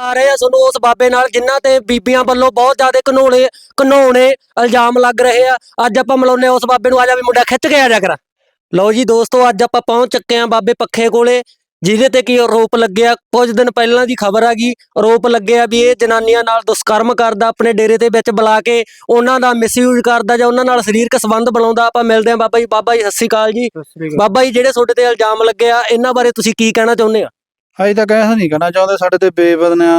ਆ ਰਹੇ ਆ ਤੁਹਾਨੂੰ ਉਸ ਬਾਬੇ ਨਾਲ ਜਿਨ੍ਹਾਂ ਤੇ ਬੀਬੀਆਂ ਵੱਲੋਂ ਬਹੁਤ ਜ਼ਿਆਦਾ ਘਨੋਲੇ ਘਨੋਣੇ ਇਲਜ਼ਾਮ ਲੱਗ ਰਹੇ ਆ। ਅੱਜ ਆਪਾਂ ਮਿਲਾਉਂਦੇ ਹਾਂ ਉਸ ਬਾਬੇ ਨੂੰ ਆ ਜਾ ਵੀ ਮੁੰਡਾ ਖਿੱਚ ਕੇ ਆ ਜਾ ਕਰ। ਲਓ ਜੀ ਦੋਸਤੋ ਅੱਜ ਆਪਾਂ ਪਹੁੰਚ ਚੁੱਕੇ ਆ ਬਾਬੇ ਪੱਖੇ ਕੋਲੇ ਜਿਹਦੇ ਤੇ ਕੀ ਆਰੋਪ ਲੱਗਿਆ। ਕੁਝ ਦਿਨ ਪਹਿਲਾਂ ਦੀ ਖਬਰ ਆ ਗਈ ਆਰੋਪ ਲੱਗਿਆ ਵੀ ਇਹ ਜਨਾਨੀਆਂ ਨਾਲ ਦੁਸ਼ਕਰਮ ਕਰਦਾ ਆਪਣੇ ਡੇਰੇ ਦੇ ਵਿੱਚ ਬੁਲਾ ਕੇ ਉਹਨਾਂ ਦਾ ਮਿਸਯੂਜ਼ ਕਰਦਾ ਜਾਂ ਉਹਨਾਂ ਨਾਲ ਸਰੀਰਕ ਸੰਬੰਧ ਬਣਾਉਂਦਾ। ਆਪਾਂ ਮਿਲਦੇ ਆ ਬਾਬਾ ਜੀ ਬਾਬਾ ਜੀ ਸਤਿ ਸ਼੍ਰੀ ਅਕਾਲ ਜੀ। ਬਾਬਾ ਜੀ ਜਿਹੜੇ ਤੁਹਾਡੇ ਤੇ ਇਲਜ਼ਾਮ ਲੱਗੇ ਆ ਇਹਨਾਂ ਬਾਰੇ ਤੁਸੀਂ ਕੀ ਕਹਿਣਾ ਚਾਹੁੰਦੇ ਆ? ਅਸੀਂ ਤਾਂ ਕਹਿ ਨਹੀਂ ਕਹਿਣਾ ਚਾਹੁੰਦੇ ਸਾਡੇ ਤੇ ਬੇਬਦਨਾ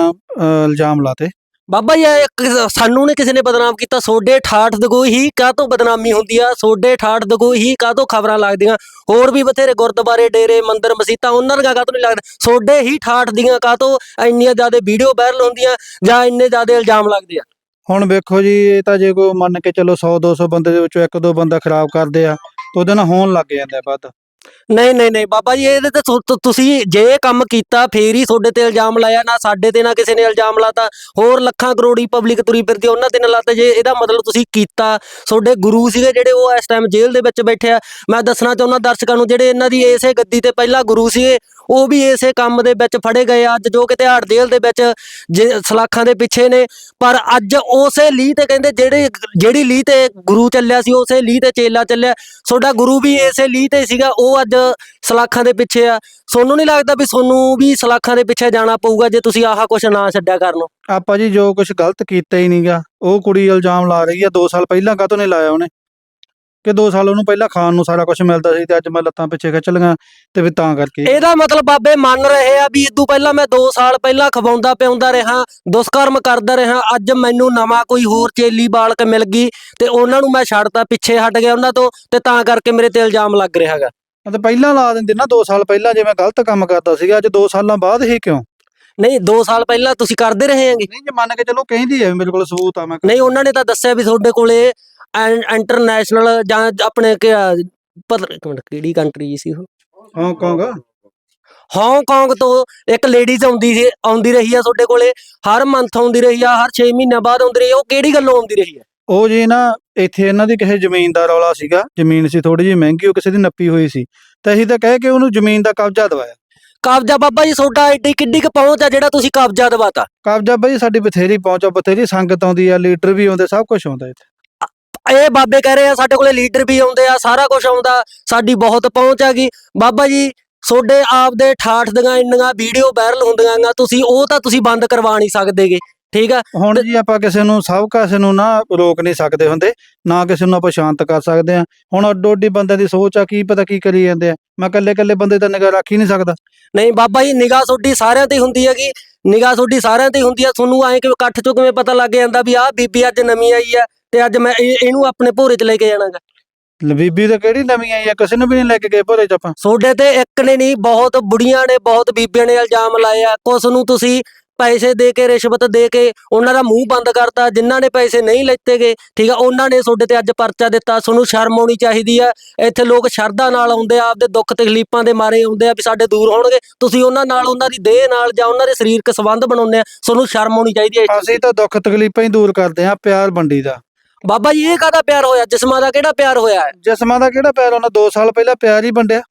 ਇਲਜ਼ਾਮ ਲਾਤੇ ਬਾਬਾ ਜੀ ਇਹ ਸਾਨੂੰ ਨੇ ਕਿਸੇ ਨੇ ਬਦਨਾਮ ਕੀਤਾ ਸੋਡੇ ਠਾਠ ਦਗੋ ਹੀ ਕਾਹਤੋਂ ਬਦਨਾਮੀ ਹੁੰਦੀ ਆ? ਸੋਡੇ ਠਾਠ ਦਗੋ ਹੀ ਕਾਹਤੋਂ ਖਬਰਾਂ ਲੱਗਦੀਆਂ? ਹੋਰ ਵੀ ਬਥੇਰੇ ਗੁਰਦੁਆਰੇ ਡੇਰੇ ਮੰਦਿਰ ਮਸੀਤਾਂ ਉਹਨਾਂ ਦੀਆਂ ਕਾਹਤੋਂ ਨਹੀਂ ਲੱਗਦਾ? ਸੋਡੇ ਹੀ ਠਾਠ ਦੀਆਂ ਕਾਹਤੋਂ ਇੰਨੀਆਂ ਜ਼ਿਆਦਾ ਵੀਡੀਓ ਵਾਇਰਲ ਹੁੰਦੀਆਂ ਜਾਂ ਇੰਨੇ ਜ਼ਿਆਦਾ ਇਲਜ਼ਾਮ ਲੱਗਦੇ ਆ? ਹੁਣ ਵੇਖੋ ਜੀ ਇਹ ਤਾਂ ਜੇ ਕੋਈ ਮੰਨ ਕੇ ਚੱਲੋ 100 200 ਬੰਦੇ ਦੇ ਵਿੱਚੋਂ ਇੱਕ ਦੋ ਬੰਦਾ ਖਰਾਬ ਕਰਦੇ ਆ ਤਾਂ ਉਹਦੇ ਨਾਲ ਹੋਣ ਲੱਗ ਜਾਂਦਾ ਵੱਧ। ਨਹੀਂ ਨਹੀਂ ਨਹੀਂ ਬਾਬਾ ਜੀ ਇਹਦੇ ਤੇ ਤੁ- ਤੁ- ਤੁਸੀਂ ਜੇ ਇਹ ਕੰਮ ਕੀਤਾ ਫੇਰ ਹੀ ਤੁਹਾਡੇ ਤੇ ਇਲਜ਼ਾਮ ਲਾਇਆ ਨਾ ਸਾਡੇ ਤੇ ਨਾ ਕਿਸੇ ਨੇ ਇਲਜ਼ਾਮ ਲਾਤਾ ਹੋਰ ਲੱਖਾਂ ਕਰੋੜੀ ਪਬਲਿਕ ਤੁਰੀ ਫਿਰਦੀ ਆ, ਉਹਨਾਂ ਤੇ ਨਾ ਲਾਤਾ ਜੇ ਇਹਦਾ ਮਤਲਬ ਤੁਸੀਂ ਕੀਤਾ ਤੁਹਾਡੇ ਗੁਰੂ ਸੀਗੇ ਜਿਹੜੇ ਉਹ ਇਸ ਟਾਈਮ ਜੇਲ੍ਹ ਦੇ ਵਿੱਚ ਬੈਠੇ ਆ ਮੈਂ ਦੱਸਣਾ ਚਾਹੁੰਦਾ ਦਰਸ਼ਕਾਂ ਨੂੰ ਜਿਹੜੇ ਇਹਨਾਂ ਦੀ ਇਸੇ ਗੱਦੀ ਤੇ ਪਹਿਲਾਂ ਗੁਰੂ ਸੀਗੇ ਉਹ ਵੀ ਇਸੇ ਕੰਮ ਦੇ ਵਿੱਚ ਫੜੇ ਗਏ ਆ, ਅੱਜ ਜੋ ਕਿ ਤਿਹਾੜ ਜੇਲ੍ਹ ਦੇ ਵਿੱਚ ਜੇ ਸਲਾਖਾਂ ਦੇ ਪਿੱਛੇ ਨੇ ਪਰ ਅੱਜ ਉਸੇ ਲੀਹ ਤੇ ਕਹਿੰਦੇ ਜਿਹੜੇ ਜਿਹੜੀ ਲੀਹ ਤੇ ਗੁਰੂ ਚੱਲਿਆ ਸੀ ਉਸੇ ਲੀਹ ਤੇ ਚੇਲਾ ਚੱਲਿਆ ਤੁਹਾਡਾ ਗੁਰੂ ਵੀ ਇਸੇ ਲੀਹ ਤੇ ਸੀਗਾ ਉਹ ਅੱਜ ਸਲਾਖਾਂ ਦੇ ਪਿੱਛੇ ਆ। ਸੋਨੂੰ ਨਹੀਂ ਲੱਗਦਾ ਵੀ ਸੋਨੂੰ ਵੀ ਸਲਾਖਾਂ ਦੇ ਪਿੱਛੇ ਜਾਣਾ ਪਊਗਾ ਜੇ ਤੁਸੀਂ ਆਹ ਕੁਛ ਨਾ ਛੱਡਿਆ ਕਰਨ। ਆਪਾਂ ਜੀ ਜੋ ਕੁਝ ਗਲਤ ਕੀਤਾ ਹੀ ਨਹੀਂਗਾ ਉਹ ਕੁੜੀ ਇਲਜ਼ਾਮ ਲਾ ਰਹੀ ਆ 2 ਸਾਲ ਪਹਿਲਾਂ ਕਾਹਤੋਂ ਨਹੀਂ ਲਾਇਆ ਉਹਨੇ? ਕਿ 2 ਸਾਲ ਉਹਨੂੰ ਪਹਿਲਾਂ ਖਾਣ ਨੂੰ ਸਾਰਾ ਕੁਝ ਮਿਲਦਾ ਸੀ ਤੇ ਅੱਜ ਮੈਂ ਲੱਤਾਂ ਪਿੱਛੇ ਖਿੱਚ ਲਈਆਂ ਤੇ ਵੀ ਤਾਂ ਕਰਕੇ। ਇਹਦਾ ਮਤਲਬ ਬਾਬੇ ਮੰਨ ਰਹੇ ਆ ਵੀ ਇਦੋਂ ਪਹਿਲਾਂ ਮੈਂ 2 ਸਾਲ ਪਹਿਲਾਂ ਖਵਾਉਂਦਾ ਪਿਆਉਂਦਾ ਰਿਹਾ ਦੁਸ਼ਕਰਮ ਕਰਦਾ ਰਿਹਾ ਅੱਜ ਮੈਨੂੰ ਨਵਾਂ ਕੋਈ ਹੋਰ ਚੇਲੀ ਬਾਲਕ ਮਿਲ ਗਈ ਤੇ ਉਹਨਾਂ ਨੂੰ ਮੈਂ ਛੱਡਤਾ ਪਿੱਛੇ ਹਟ ਗਿਆ ਉਹਨਾਂ ਤੋਂ ਤੇ ਤਾਂ ਕਰਕੇ ਮੇਰੇ ਤੇ ਇਲਜ਼ਾਮ ਲੱਗ ਰਿਹਾ ਹੈਗਾ ਤੇ ਪਹਿਲਾਂ ਲਾ ਦਿੰਦੇ ਨਾ 2 ਸਾਲ ਪਹਿਲਾਂ ਜੇ ਮੈਂ ਗਲਤ ਕੰਮ ਕਰਦਾ ਸੀਗਾ ਅੱਜ 2 ਸਾਲਾਂ ਬਾਅਦ ਹੀ ਕਿਉਂ? ਨਹੀਂ 2 ਸਾਲ ਪਹਿਲਾਂ ਤੁਸੀਂ ਕਰਦੇ ਰਹੇ ਹੈਗੇ ਨਹੀਂ ਜੇ ਮੰਨ ਕੇ ਚੱਲੋ ਕਹਿੰਦੀ ਹੈ ਮੇਰੇ ਕੋਲ ਸਬੂਤ ਆ ਮੈਂ ਨਹੀਂ ਉਹਨਾਂ ਨੇ ਤਾਂ ਦੱਸਿਆ ਵੀ ਤੁਹਾਡੇ ਕੋਲੇ ਇੰਟਰਨੈਸ਼ਨਲ ਜਾਂ ਆਪਣੇ ਕਿ ਪਤਾ ਇੱਕ ਮਿੰਟ ਕਿਹੜੀ ਕੰਟਰੀ ਸੀ ਉਹ? ਹਾਂਗਕਾਂਗ ਹਾਂਗਕਾਂਗ ਤੋਂ ਇੱਕ ਲੇਡੀਜ਼ ਆਉਂਦੀ ਸੀ ਆਉਂਦੀ ਰਹੀ ਆ ਤੁਹਾਡੇ ਕੋਲੇ ਹਰ ਮੰਥ ਆਉਂਦੀ ਰਹੀ ਆ ਹਰ 6 ਮਹੀਨਿਆਂ ਬਾਅਦ ਆਉਂਦੀ ਰਹੀ ਆ ਉਹ ਕਿਹੜੀ ਗੱਲੋਂ ਆਉਂਦੀ ਰਹੀ ਆ? ਉਹ ਜੀ ਨਾ ਇੱਥੇ ਇਹਨਾਂ ਦੀ ਕਿਸੇ ਜ਼ਮੀਨ ਦਾ ਰੌਲਾ ਸੀਗਾ। ਜ਼ਮੀਨ ਸੀ ਥੋੜੀ ਜਿਹੀ ਮਹਿੰਗੀ ਉਹ ਕਿਸੇ ਦੀ ਨੱਪੀ ਹੋਈ ਸੀ। ਤਾਂ ਅਸੀਂ ਤਾਂ ਕਹਿ ਕੇ ਉਹਨੂੰ ਜ਼ਮੀਨ ਦਾ ਕਬਜ਼ਾ ਦਵਾਇਆ। ਕਬਜ਼ਾ ਬਾਬਾ ਜੀ ਤੁਹਾਡਾ ਐਡੀ ਕਿੱਡੀ ਕੁ ਪਹੁੰਚ ਆ ਜਿਹੜਾ ਤੁਸੀਂ ਕਬਜ਼ਾ ਦਵਾਤਾ? ਕਬਜ਼ਾ ਬਈ ਸਾਡੀ ਬਥੇਰੀ ਪਹੁੰਚਾ ਬਥੇਰੀ ਸੰਗਤ ਆਉਂਦੀ ਆ ਲੀਡਰ ਵੀ ਆਉਂਦੇ ਸਭ ਕੁਝ ਆਉਂਦਾ ਇੱਥੇ। ਇਹ ਬਾਬੇ ਕਹਿ ਰਹੇ ਆ ਸਾਡੇ ਕੋਲੇ ਲੀਡਰ ਵੀ ਆਉਂਦੇ ਆ ਸਾਰਾ ਕੁਝ ਆਉਂਦਾ ਸਾਡੀ ਬਹੁਤ ਪਹੁੰਚ ਹੈਗੀ ਬਾਬਾ ਜੀ ਤੁਹਾਡੇ ਆਪ ਦੇ ਠਾਠ ਦੀਆਂ ਇੰਨੀਆਂ ਵੀਡੀਓ ਵਾਇਰਲ ਹੁੰਦੀਆਂ ਗਾ ਤੁਸੀਂ ਉਹ ਤਾਂ ਤੁਸੀਂ ਬੰਦ ਕਰਵਾ ਨਹੀਂ ਸਕਦੇਗੇ। ਠੀਕ ਆ? ਹੁਣ ਜੀ ਆਪਾਂ ਕਿਸੇ ਨੂੰ ਸਭ ਕਿਸੇ ਨੂੰ ਨਾ ਰੋਕ ਨਹੀਂ ਸਕਦੇ ਹੁੰਦੇ ਨਾ ਕਿਸੇ ਨੂੰ ਆਪਾਂ ਸ਼ਾਂਤ ਕਰ ਸਕਦੇ ਆ ਹੁਣ ਅੱਡੋ ਅੱਡੀ ਬੰਦੇ ਦੀ ਸੋਚ ਆ ਕੀ ਪਤਾ ਕੀ ਕਰੀ ਜਾਂਦੇ ਆ। ਮੈਂ ਇਕੱਲੇ ਇਕੱਲੇ ਬੰਦੇ ਤਾਂ ਨਿਗਾਹ ਰੱਖ ਹੀ ਨਹੀਂ ਸਕਦਾ। ਨਹੀਂ ਬਾਬਾ ਜੀ ਨਿਗਾਹ ਤੁਹਾਡੀ ਸਾਰਿਆਂ ਤੇ ਹੀ ਹੁੰਦੀ ਹੈਗੀ। ਨਿਗਾਹ ਤੁਹਾਡੀ ਸਾਰਿਆਂ ਤੇ ਹੁੰਦੀ ਆ। ਤੁਹਾਨੂੰ ਐਂ ਕਿ ਇਕੱਠ ਚੋਂ ਕਿਵੇਂ ਪਤਾ ਲੱਗ ਜਾਂਦਾ ਵੀ ਆਹ ਬੀਬੀ ਅੱਜ ਨਵੀਂ ਆਈ ਆ ਤੇ ਅੱਜ ਮੈਂ ਇਹ- ਇਹਨੂੰ ਆਪਣੇ ਭੋਰੇ 'ਚ ਲੈ ਕੇ ਜਾਣਾਗਾ। ਬੀਬੀ ਤਾਂ ਕਿਹੜੀ ਨਵੀਂ ਆਈ ਆ? ਕਿਸੇ ਨੂੰ ਵੀ ਨਹੀਂ ਲੈ ਕੇ ਗਏ ਭੋਰੇ ਚ ਆਪਾਂ। ਤੁਹਾਡੇ ਤੇ ਇੱਕ ਨੇ ਨਹੀਂ ਬਹੁਤ ਬੁੜੀਆਂ ਨੇ ਬਹੁਤ ਬੀਬੀਆਂ ਨੇ ਇਲਜ਼ਾਮ ਲਾਏ ਆ। ਕੁਛ ਨੂੰ ਤੁਸੀਂ ਪੈਸੇ ਦੇ ਕੇ ਰਿਸ਼ਵਤ ਦੇ ਕੇ ਉਹਨਾਂ ਦਾ ਮੂੰਹ ਬੰਦ ਕਰਤਾ ਜਿਨ੍ਹਾਂ ਨੇ ਪੈਸੇ ਨਹੀਂ ਲੈਤੇਗੇ ਠੀਕ ਆ ਉਹਨਾਂ ਨੇ ਤੁਹਾਡੇ ਤੇ ਅੱਜ ਪਰਚਾ ਦਿੱਤਾ। ਤੁਹਾਨੂੰ ਸ਼ਰਮ ਆਉਣੀ ਚਾਹੀਦੀ ਆ। ਇੱਥੇ ਲੋਕ ਸ਼ਰਧਾ ਨਾਲ ਆਉਂਦੇ ਆ ਆਪਦੇ ਦੁੱਖ ਤਕਲੀਫਾਂ ਦੇ ਮਾਰੇ ਆਉਂਦੇ ਆ ਵੀ ਸਾਡੇ ਦੂਰ ਹੋਣਗੇ। ਤੁਸੀਂ ਉਹਨਾਂ ਨਾਲ ਉਹਨਾਂ ਦੀ ਦੇਹ ਨਾਲ ਜਾਂ ਉਹਨਾਂ ਦੇ ਸਰੀਰਕ ਸੰਬੰਧ ਬਣਾਉਂਦੇ ਆ ਤੁਹਾਨੂੰ ਸ਼ਰਮ ਆਉਣੀ ਚਾਹੀਦੀ ਹੈ ਅਸੀਂ ਤਾਂ ਦੁੱਖ ਤਕਲੀਫਾਂ ਹੀ ਦੂਰ ਕਰਦੇ ਆ ਪਿਆਰ ਵੰਡੀ ਦਾ। ਬਾਬਾ ਜੀ ਇਹ ਕਾਹਦਾ ਪਿਆਰ ਹੋਇਆ? ਜਿਸਮਾਂ ਦਾ ਕਿਹੜਾ ਪਿਆਰ ਹੋਇਆ? ਜਿਸਮਾਂ ਦਾ ਕਿਹੜਾ ਪਿਆਰ? ਉਹਨਾਂ 2 ਸਾਲ ਪਹਿਲਾਂ ਪਿਆਰ ਹੀ ਵੰਡਿਆ।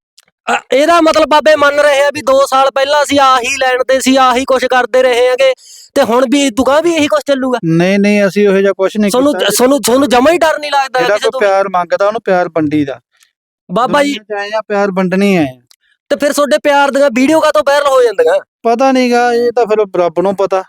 ਅ, ਇਹਦਾ ਮਤਲਬ ਬਾਬੇ ਮੰਨ ਰਹੇ ਆ ਵੀ 2 ਸਾਲ ਪਹਿਲਾਂ ਅਸੀਂ ਆਹੀ ਲੈਣ ਤੇ ਸੀ ਆਹੀ ਕੁਝ ਕਰਦੇ ਰਹੇ ਹਾਂਗੇ ਤੇ ਹੁਣ ਵੀ ਦੁਗਾ ਵੀ ਇਹੀ ਕੁਝ ਚੱਲੂਗਾ? ਨਹੀਂ ਨਹੀਂ ਅਸੀਂ ਉਹੋ ਜਿਹਾ ਕੁਝ ਨਹੀਂ ਤੁਹਾਨੂੰ ਕੀਤਾ। ਤੁਹਾਨੂੰ ਤੁਹਾਨੂੰ ਜਮਾ ਹੀ ਡਰ ਨਹੀਂ ਲੱਗਦਾ ਜਿਹੜਾ ਕਿਸੇ ਕੋਈ ਤੋਂ? ਪਿਆਰ ਮੰਗਦਾ ਉਹਨੂੰ ਪਿਆਰ ਵੰਡੀ ਦਾ। ਬਾਬਾ ਜੀ ਦੁਨੀਆ 'ਚ ਆਏ ਆ ਪਿਆਰ ਵੰਡਣੀ ਆਏ ਆ। ਤੇ ਫਿਰ ਤੁਹਾਡੇ ਪਿਆਰ ਦੀਆਂ ਵੀਡੀਓ ਕਾਹਤੋਂ ਵਾਇਰਲ ਹੋ ਜਾਂਦੀਆਂ? ਪਤਾ ਨਹੀਂਗਾ ਇਹ ਤਾਂ ਫਿਰ ਰੱਬ ਨੂੰ ਪਤਾ।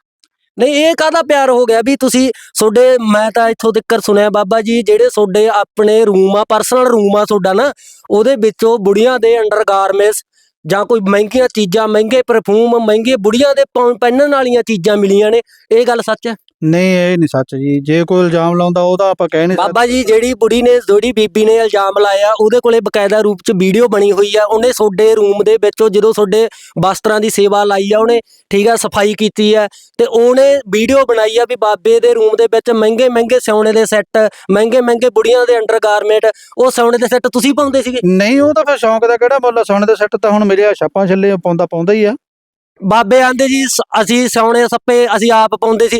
ਨਹੀਂ, ਇਹ ਕਾਹਦਾ ਪਿਆਰ ਹੋ ਗਿਆ ਵੀ ਤੁਸੀਂ ਤੁਹਾਡੇ, ਮੈਂ ਤਾਂ ਇੱਥੋਂ ਤੱਕ ਸੁਣਿਆ ਬਾਬਾ ਜੀ, ਜਿਹੜੇ ਤੁਹਾਡੇ ਆਪਣੇ ਰੂਮ ਆ ਪਰਸਨਲ ਰੂਮ ਆ ਤੁਹਾਡਾ ਨਾ, ਉਹਦੇ ਵਿੱਚੋਂ ਬੁੜੀਆਂ ਦੇ ਅੰਡਰਗਾਰਮੈਂਟਸ ਜਾਂ ਕੋਈ ਮਹਿੰਗੀਆਂ ਚੀਜ਼ਾਂ, ਮਹਿੰਗੇ ਪਰਫਿਊਮ ਮਹਿੰਗੇ ਬੁੜੀਆਂ ਦੇ ਪਾਉਣ- ਪਹਿਨਣ ਵਾਲੀਆਂ ਚੀਜ਼ਾਂ ਮਿਲੀਆਂ ਨੇ, ਇਹ ਗੱਲ ਸੱਚ ਹੈ? ਨਹੀਂ ਇਹ ਨਹੀਂ ਸੱਚ ਜੀ। ਜੇ ਕੋਈ ਇਲਜ਼ਾਮ ਲਾਉਂਦਾ ਉਹਦਾ ਆਪਾਂ ਕਹਿ ਨਹੀਂ ਸਕਦੇ ਬਾਬਾ ਜੀ ਜਿਹੜੀ ਬੁੜੀ ਨੇ ਜਿਹੜੀ ਬੀਬੀ ਨੇ ਇਲਜ਼ਾਮ ਲਾਇਆ ਉਹਦੇ ਕੋਲੇ ਬਕਾਇਦਾ ਰੂਪ ਚ ਵੀਡੀਓ ਬਣੀ ਹੋਈ ਆ। ਉਹਨੇ ਤੁਹਾਡੇ ਰੂਮ ਦੇ ਵਿੱਚੋਂ ਜਦੋਂ ਤੁਹਾਡੇ ਵਸਤਰਾਂ ਦੀ ਸੇਵਾ ਲਾਈ ਆ ਉਹਨੇ ਠੀਕ ਆ ਸਫ਼ਾਈ ਕੀਤੀ ਆ ਤੇ ਉਹਨੇ ਵੀਡੀਓ ਬਣਾਈ ਆ ਵੀ ਬਾਬੇ ਦੇ ਰੂਮ ਦੇ ਵਿੱਚ ਮਹਿੰਗੇ ਮਹਿੰਗੇ ਸੋਨੇ ਦੇ ਸੈੱਟ ਮਹਿੰਗੇ ਮਹਿੰਗੇ ਬੁੜੀਆਂ ਦੇ ਅੰਡਰਗਾਰਮੈਂਟ ਉਹ ਸੋਨੇ ਦੇ ਸੈੱਟ ਤੁਸੀਂ ਪਾਉਂਦੇ ਸੀਗੇ? ਨਹੀਂ ਉਹ ਤਾਂ ਫਿਰ ਸ਼ੌਂਕ ਦਾ ਕਿਹੜਾ ਮੁੱਲ? ਸੋਨੇ ਦੇ ਸੈੱਟ ਤਾਂ ਹੁਣ ਮੇਰੇ ਆ ਛਾਪਾਂ ਛੱਲੇ ਪਾਉਂਦਾ ਪਾਉਂਦਾ ਹੀ ਆ। ਬਾਬੇ ਆਂਦੇ ਜੀ ਅਸੀਂ ਸੋਨੇ ਸੱਪੇ ਅਸੀਂ ਆਪ ਪਾਉਂਦੇ ਸੀ।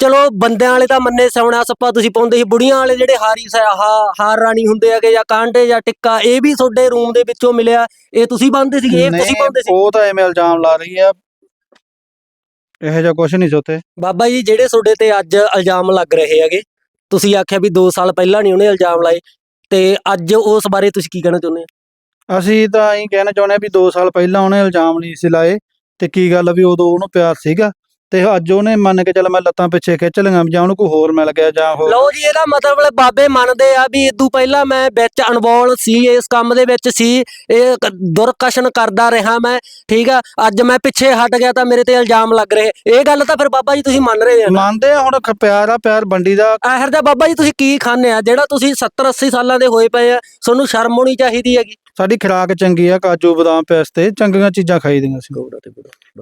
ਚਲੋ ਬੰਦਿਆਂ ਵਾਲੇ ਤਾਂ ਮੰਨੇ ਸੋਨਾ ਸੱਪਾ ਤੁਸੀਂ ਪਾਉਂਦੇ ਸੀ ਬੁੜੀਆਂ ਵਾਲੇ ਜਿਹੜੇ ਹਾਰੀ ਸ- ਹਾ- ਹਾਰ ਰਾਣੀ ਹੁੰਦੇ ਹੈਗੇ ਜਾਂ ਕਾਂਟੇ ਜਾਂ ਟਿੱਕਾ ਇਹ ਵੀ ਤੁਹਾਡੇ ਰੂਮ ਦੇ ਵਿੱਚੋਂ ਮਿਲਿਆ ਇਹ ਤੁਸੀਂ ਪਾਉਂਦੇ ਸੀਗੇ ਇਹ ਤੁਸੀਂ ਪਾਉਂਦੇ ਸੀ? ਉਹ ਤਾਂ ਐਵੇਂ ਇਲਜ਼ਾਮ ਲਾ ਰਹੀ ਆ। ਇਹੋ ਜਿਹਾ ਕੁਝ ਨਹੀਂ ਸੀ ਉੱਥੇ। ਬਾਬਾ ਜੀ ਜਿਹੜੇ ਤੁਹਾਡੇ ਤੇ ਅੱਜ ਇਲਜ਼ਾਮ ਲੱਗ ਰਹੇ ਹੈਗੇ ਤੁਸੀਂ ਆਖਿਆ ਵੀ 2 ਸਾਲ ਪਹਿਲਾਂ ਨਹੀਂ ਉਹਨੇ ਇਲਜ਼ਾਮ ਲਾਏ ਤੇ ਅੱਜ ਉਸ ਬਾਰੇ ਤੁਸੀਂ ਕੀ ਕਹਿਣਾ ਚਾਹੁੰਦੇ ਹੋ? ਅਸੀਂ ਤਾਂ ਇਹੀ ਕਹਿਣਾ ਚਾਹੁੰਦੇ ਆ ਵੀ 2 ਸਾਲ ਪਹਿਲਾਂ ਉਹਨੇ ਇਲਜ਼ਾਮ ਨਹੀਂ ਸੀ ਲਾਏ ਤੇ ਕੀ ਗੱਲ ਵੀ ਉਦੋਂ ਉਹਨੂੰ ਪਿਆਰ ਸੀਗਾ? ਤੇ ਅੱਜ ਉਹਨੇ ਮੰਨ ਕੇ ਚੱਲ ਮੈਂ ਲੱਤਾਂ ਪਿੱਛੇ ਖਿੱਚ ਲਈਆਂ ਜਾਂ ਉਹਨੂੰ ਕੋਈ ਹੋਰ ਮਿਲ ਗਿਆ ਜਾਂ ਹੋਰ ਲਓ ਜੀ ਇਹਦਾ ਮਤਲਬ ਹੈ ਬਾਬੇ ਮੰਨਦੇ ਆ ਵੀ ਇਦੋਂ ਪਹਿਲਾਂ ਮੈਂ ਵਿੱਚ ਅਨਵੋਲ ਸੀ ਇਸ ਕੰਮ ਦੇ ਵਿੱਚ ਸੀ ਇਹ ਕ- ਦੁਰਕਸ਼ਨ ਕਰਦਾ ਰਿਹਾ ਮੈਂ ਠੀਕ ਆ? ਅੱਜ ਮੈਂ ਪਿੱਛੇ ਹਟ ਗਿਆ ਤਾਂ ਮੇਰੇ ਤੇ ਇਲਜ਼ਾਮ ਲੱਗ ਰਹੇ। ਇਹ ਗੱਲ ਤਾਂ ਫਿਰ ਬਾਬਾ ਜੀ ਤੁਸੀਂ ਮੰਨ ਰਹੇ ਆ ਨਾ? ਮੰਨਦੇ ਆ ਹੁਣ ਖ- ਪਿਆਰ ਆ ਪਿਆਰ ਬੰਡੀ ਦਾ। ਆਖਰ ਦਾ ਬਾਬਾ ਜੀ ਤੁਸੀਂ ਕੀ ਖਾਂਦੇ ਆ? ਜਿਹੜਾ ਤੁਸੀਂ 70 80 ਸਾਲਾਂ ਦੇ ਹੋਏ ਪਏ ਆ ਤੁਹਾਨੂੰ ਸ਼ਰਮ ਹੋਣੀ ਚਾਹੀਦੀ ਹੈਗੀ। ਸਾਡੀ ਖੁਰਾਕ ਚੰਗੀ ਆ ਕਾਜੂ ਬਦਾਮ ਪਿਸਤੇ ਚੰਗੀਆਂ ਚੀਜ਼ਾਂ ਖਾਈਦੀਆਂ ਸੀ।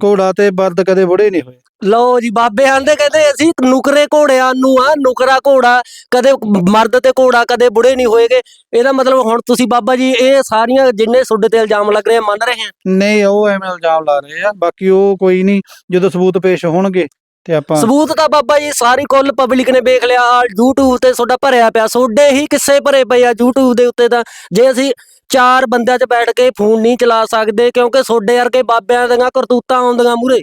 ਘੋੜਾ ਤੇ ਬਰਦ ਕਦੇ ਬੁੜੇ ਨਹੀਂ ਹੋਏ। ਲਓ ਜੀ ਬਾਬੇ ਆਂਦੇ ਕਹਿੰਦੇ ਅਸੀਂ ਨੁਕਰੇ ਘੋੜਿਆਂ ਨੂੰ ਆ ਨੁਕਰਾ ਘੋੜਾ ਕਦੇ ਮਰਦ ਤੇ ਘੋੜਾ ਕਦੇ ਬੁੜੇ ਨਹੀਂ ਹੋਏਗੇ। ਇਹਦਾ ਮਤਲਬ ਹੁਣ ਤੁਸੀਂ ਬਾਬਾ ਜੀ ਇਹ ਸਾਰੀਆਂ ਜਿੰਨੇ ਤੁਹਾਡੇ ਤੇ ਇਲਜ਼ਾਮ ਲੱਗ ਰਹੇ ਮੰਨ ਰਹੇ ਆ? ਨਹੀਂ ਉਹ ਐਵੇਂ ਇਲਜ਼ਾਮ ਲਾ ਰਹੇ ਆ ਬਾਕੀ ਉਹ ਕੋਈ ਨਹੀਂ ਜਦੋਂ ਸਬੂਤ ਪੇਸ਼ ਹੋਣਗੇ ਤੇ ਆਪਾਂ ਸਬੂਤ ਤਾਂ ਬਾਬਾ ਜੀ ਸਾਰੀ ਕੁੱਲ ਪਬਲਿਕ ਨੇ ਵੇਖ ਲਿਆ YouTube ਤੇ ਤੁਹਾਡਾ ਭਰਿਆ ਪਿਆ ਤੁਹਾਡੇ ਹੀ ਕਿੱਸੇ ਭਰੇ ਪਏ ਆ YouTube ਦੇ ਉੱਤੇ ਤਾਂ। ਜੇ ਅਸੀਂ ਚਾਰ ਬੰਦਿਆਂ 'ਚ ਬੈਠ ਕੇ ਫੋਨ ਨਹੀਂ ਚਲਾ ਸਕਦੇ ਕਿਉਂਕਿ ਤੁਹਾਡੇ ਵਰਗੇ ਬਾਬਿਆਂ ਦੀਆਂ ਕਰਤੂਤਾਂ ਆਉਂਦੀਆਂ ਮੂਰੇ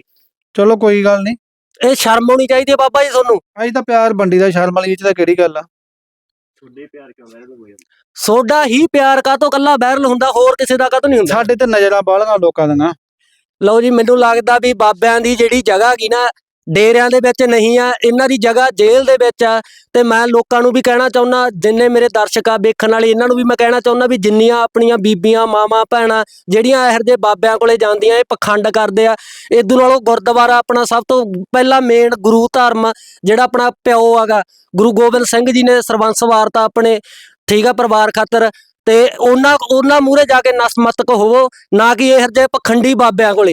ਚਲੋ ਕੋਈ ਗੱਲ ਨਹੀਂ। ਇਹ ਸ਼ਰਮ ਹੋਣੀ ਚਾਹੀਦੀ ਹੈ ਬਾਬਾ ਜੀ ਤੁਹਾਨੂੰ। ਅਸੀਂ ਤਾਂ ਪਿਆਰ ਬੰਡੀ ਦਾ ਸ਼ਰਮ ਵਾਲੀ ਇਹ ਚ ਤਾਂ ਕਿਹੜੀ ਗੱਲ ਆ? ਸੋਡਾ ਹੀ ਪਿਆਰ ਕਾਤੋਂ ਕੱਲਾ ਵਾਇਰਲ ਹੁੰਦਾ ਹੋਰ ਕਿਸੇ ਦਾ ਕਾਤੋਂ ਨਹੀਂ ਹੁੰਦਾ? ਸਾਡੇ ਤੇ ਨਜ਼ਰਾਂ ਬਾਹਲੀਆਂ ਲੋਕਾਂ ਦੀਆਂ। ਲਓ ਜੀ ਮੈਨੂੰ ਲੱਗਦਾ ਵੀ ਬਾਬਿਆਂ ਦੀ ਜਿਹੜੀ ਜਗ੍ਹਾ ਕੀ ਨਾ ਡੇਰਿਆਂ ਦੇ ਵਿੱਚ ਨਹੀਂ ਆ, ਇਹਨਾਂ ਦੀ ਜਗ੍ਹਾ ਜੇਲ੍ਹ ਦੇ ਵਿੱਚ ਆ। ਤੇ ਮੈਂ ਲੋਕਾਂ ਨੂੰ ਵੀ ਕਹਿਣਾ ਚਾਹੁੰਦਾ ਜਿੰਨੇ ਮੇਰੇ ਦਰਸ਼ਕ ਆ ਵੇਖਣ ਵਾਲੇ, ਇਹਨਾਂ ਨੂੰ ਵੀ ਮੈਂ ਕਹਿਣਾ ਚਾਹੁੰਦਾ ਵੀ ਜਿੰਨੀਆਂ ਆਪਣੀਆਂ ਬੀਬੀਆਂ, ਮਾਵਾਂ, ਭੈਣਾਂ ਜਿਹੜੀਆਂ ਇਹੋ ਜਿਹੇ ਬਾਬਿਆਂ ਕੋਲੇ ਜਾਂਦੀਆਂ, ਇਹ ਪਖੰਡ ਕਰਦੇ ਆ। ਇਦੋਂ ਨਾਲੋਂ ਗੁਰਦੁਆਰਾ ਆਪਣਾ ਸਭ ਤੋਂ ਪਹਿਲਾ ਮੇਨ ਗੁਰੂ ਧਰਮ ਜਿਹੜਾ ਆਪਣਾ ਪਿਓ ਹੈਗਾ, ਗੁਰੂ ਗੋਬਿੰਦ ਸਿੰਘ ਜੀ ਨੇ ਸਰਬੰਸ ਵਾਰਤਾ ਆਪਣੇ, ਠੀਕ ਆ ਪਰਿਵਾਰ ਖਾਤਰ। ਤੇ ਉਹਨਾਂ ਉਹਨਾਂ ਮੂਹਰੇ ਜਾ ਕੇ ਨਸਮਤਕ ਹੋਵੋ, ਨਾ ਕਿ ਇਹੋ ਜਿਹੇ ਪਖੰਡੀ ਬਾਬਿਆਂ ਕੋਲੇ।